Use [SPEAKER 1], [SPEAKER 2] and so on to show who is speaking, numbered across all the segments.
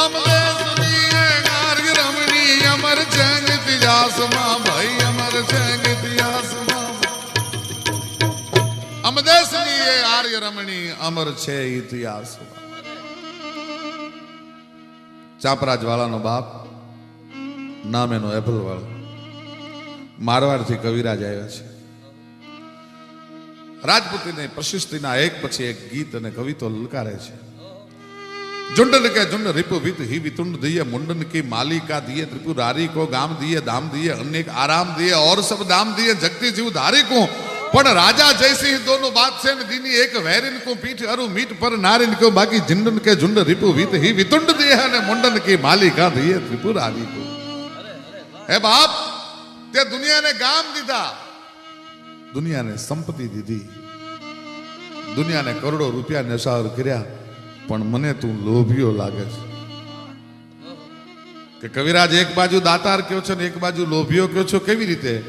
[SPEAKER 1] આમદેવની આર્ય રમણી, અમર ચાપરાજ વાળાનો બાપ, નામ એનો એપલ વાળો મારવાડથી કવિરાજ આવ્યા છે. રાજપૂતીને પ્રશિસ્તિના એક પછી એક ગીત અને કવિતો લલકારે છે. झुंडनिके झुंड रिप वित ही वितुंड दिए मुंडन की मालिका दिए त्रिपुरारी को गाम दिए धाम दिए अन्य आराम दिए और सब दाम दिए जगती जीव धारी को પણ રાજા જયસિંહ દોનો બાત છે ને દીની એક વેરિન કો પીઠ અરુ મીટ પર નારિન કો બાકી જિંડન કે ઝુંડ રીપુ વિત હી વિતુંડ દેહ અને મુંડન કી માલિકા દિયે ત્રિપુરારી કો હે બાપ તે દુનિયાને ગામ દીધા દુનિયાને સંપત્તિ દીધી દુનિયાને કરોડો રૂપિયા નશાર કર્યા પણ મને તું લોભિયો લાગે છે. કે કવિરાજ એક બાજુ દાતાર કયો છો ને એક બાજુ લોભિયો કયો છો? કેવી રીતે?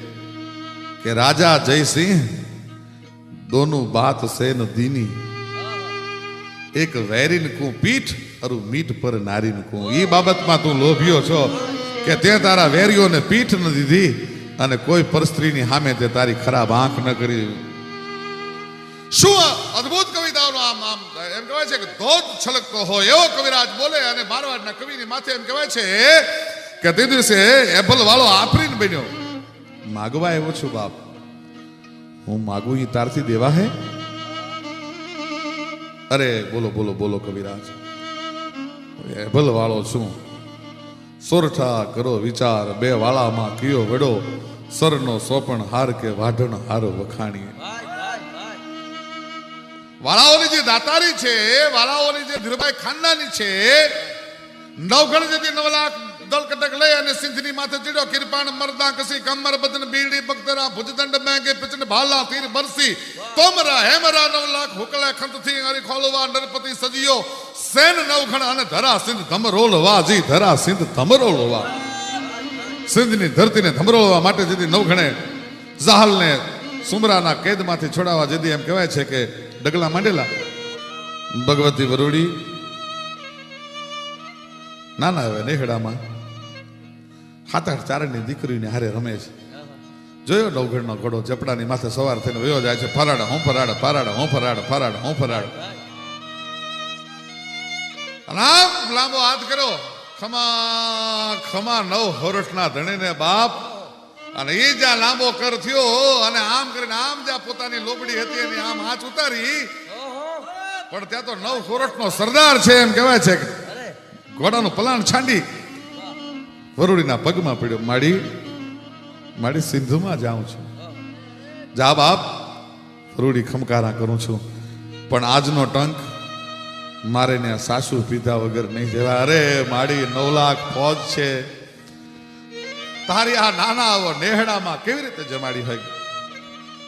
[SPEAKER 1] કે રાજા જયસિંહ, દોનું બાત સેન દીની. એક વેરીન કું પીઠ, અરુ મીઠ પર નારીન કું. એ બાબતમાં તું લોભિયો છો કે તે તારા વેરીઓને પીઠ ન દીધી અને કોઈ પરસ્ત્રીની સામે તે તારી ખરાબ આંખ ન કરી શું અદ્ભુત કવિતાઓનો આમ આમ, એમ કહેવાય છે કે ધોધ છલકતો હોય, એવો કવિરાજ બોલે અને મારવાડના કવિની માથે એમ કહેવાય છે કે તે દિવસે એપલ વાળો આફરીન બન્યો. માગવા આવ્યો છું બાપ, હું માગું એ તારથી દેવા હે? અરે, બોલો બોલો બોલો કવિરાજ એભલ વાળો છું. સોરઠા કરો વિચાર, બે વાળામાં કયો વડો, સરનો સોપણ હાર કે વાઢણ હાર વખાણીએ. વાળાઓની જે દાતારી છે, વાળાઓની જે ધીરુભાઈ ખાનદાની છે નવગણ જતી નવ લાખ દલ કટક લઈ અને સિંધની માથે ચીડો કિરપાણ, મરદા કસી કમર, બદન બીડી બક્તરા ભુજદંડ, મેંગે, પિચન, ભાલા, તીર, બરસી, તોમરા, હેમરા નવ લાખ હુકલા ખંતથી હરી ખોલવા, નરપતિ, સજીયો, સેન નવગણ અને ધરા સિંધ ધમરોલવા, જી, ધરા સિંધ ધમરોલવા. સિંધની ધરતીને ધમરોળવા માટે જેથી નવઘણે જહાલને સુમરાના કેદમાંથી છોડાવવા જેથી એમ કહેવાય છે કે ડગલા માંડેલા. ભગવતી વરોડી. નાના હવે નેહડામાં. સાત આઠ ચારણની દીકરીને હારે રમે છે. જોયો નવઘણનો ઘોડો ચપડાની માથે સવાર થઈને વયો જાય છે. ફરાડ હું ફરાડ ફરાડ હું ફરાડ ફરાડ હું ફરાડ લાંબો હાથ કર્યો. ખમા ખમા નવ હોરઠના ધણીને બાપ અને એ જ્યાં લાંબો કર થયો અને આમ કરીને આમ જ્યાં પોતાની લોબડી હતી એની આમ હાથ ઉતારી પણ ત્યાં તો નવ સોરઠનો સરદાર છે એમ કહેવાય છે કે. ઘોડાનું પલાણ છાંડી વરુડીના પગમાં પડ્યો. માડી માડી સિંધુમાં જાઉં છું. જા બાપ વરુડી ખમકારા કરું છું. પણ આજનો ટંક મારે ને સાસુ પીધા વગર નહીં જવા અરે માડી નવ લાખ ફોજ છે. તારી આ નાના આવો નેહડામાં કેવી રીતે જમાડી હોય?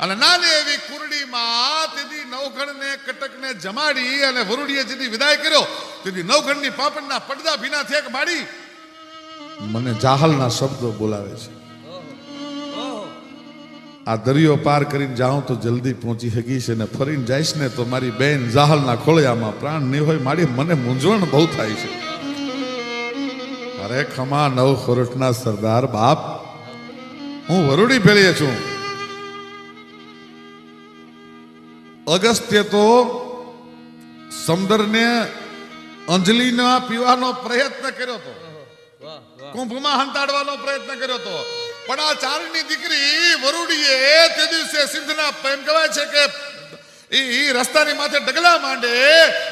[SPEAKER 1] અને નાની એવી કુરડીમાં તેથી નવઘણને, કટકને જમાડી અને વરુડીએ જેથી વિદાય કર્યો તેથી નવઘણની પાપણના પડદા ભીના થેક માડી? મને જાહલના શબ્દો બોલાવે છે. આ દરિયો પાર કરીને જાઉં તો જલ્દી પહોંચી શકીશ અને ફરીને જઈશ ને તો મારી બેન જાહલના ખોળિયામાં પ્રાણ નહીં હોય મારી મને મૂંઝવણ બહુ થાય છે. અરે ખમા, નવ ખોરઠના સરદાર બાપ. હું વરુડી પેલીએ છું. અગસ્ત્ય તો સમદરને અંજલિના પીવાનો પ્રયત્ન કર્યો હતો. કુંભમાં હંતાડવાનો પ્રયત્ન કર્યો હતો. પણ આ ચારની દીકરી વરુડીએ તે દિવસે સિંધના એમ કહેવાય છે કે ઈ રસ્તાની માથે ડગલા માંડે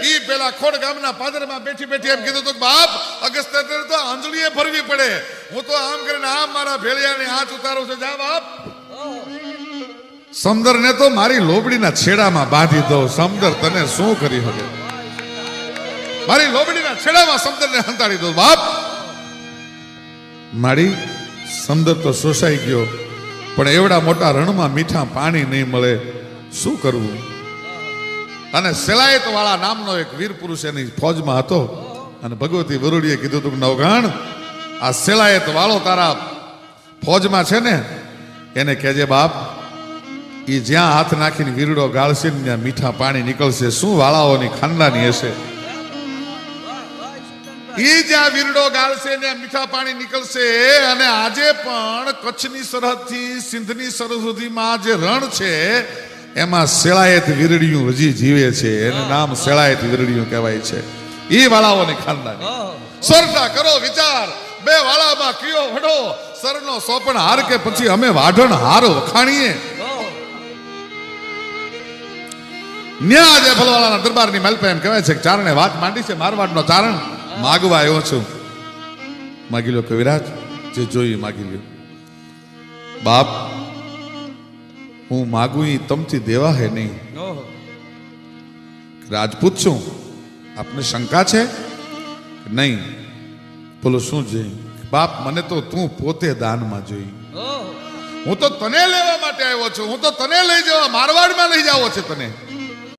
[SPEAKER 1] ઈ પેલા ખોડ ગામના પાદરમાં બેઠી બેઠી એમ કીધું હતું બાપ, અગસ્ત્ય તો ભરવી પડે. હું તો આમ કરીને આમ મારા ભેળિયાને હાથ ઉતારું છું. જા સમદર તો મારી લોબડીના છેડામાં બાંધી દઉં. સમદર તને શું કરી શકે? મારી લોબડીના છેડામાં સમદરને હંતાડી દઉં. બાપ. મારી સમદર તો શોષાઈ ગયો, પણ એવડા મોટા રણમાં મીઠા પાણી નહીં મળે. શું કરવું? અને સેલાયત વાળા નામનો એક વીર પુરુષ એની ફોજમાં હતો. અને ભગવતી વરુડીએ કીધું હતું નવઘાણ આ સેલાયત વાળો તારા ફોજમાં છે ને એને કહેજે બાપ એ જ્યાં હાથ નાખીને વીરડો ગાળશે ને ત્યાં મીઠા પાણી નીકળશે શું વાળાઓની ખાનદાની હશે? એ જ્યાં વીરડો ગાળશે ને મીઠા પાણી નીકળશે અને આજે પણ કચ્છની સરહદથી સિંધની સરહદ સુધીમાં જે રણ છે એમાં શેળાયત વીરડિયું હજી જીવે છે. એનું નામ શેળાયત વીરડિયું કહેવાય છે. એ વાળાઓની ખાનદાની. સરતા કરો વિચાર. બે વાળામાં કયો વડો? સરનો સોપણ હાર કે પછી અમે વાઢણ હાર વખાણીએ? ન્યા આજે ફલવાળાના દરબારની મહેલ એમ કહેવાય છે કે ચારણે વાત માંડી છે મારવાડનો ચારણ માગવા આવ્યો છું. માગી લો કવિરાજ જે જોઈ માગી લ્યો. બાપ હું માગું એ તમથી દેવા હે નહીં. રાજપૂત છું. આપને શંકા છે? નહીં. બોલો શું છે? બાપ મને તો તું પોતે દાનમાં જોઈ. હું તો તને લેવા માટે આવ્યો છું. હું તો તને લઈ જવા મારવાડમાં લઈ જાવો છે તને.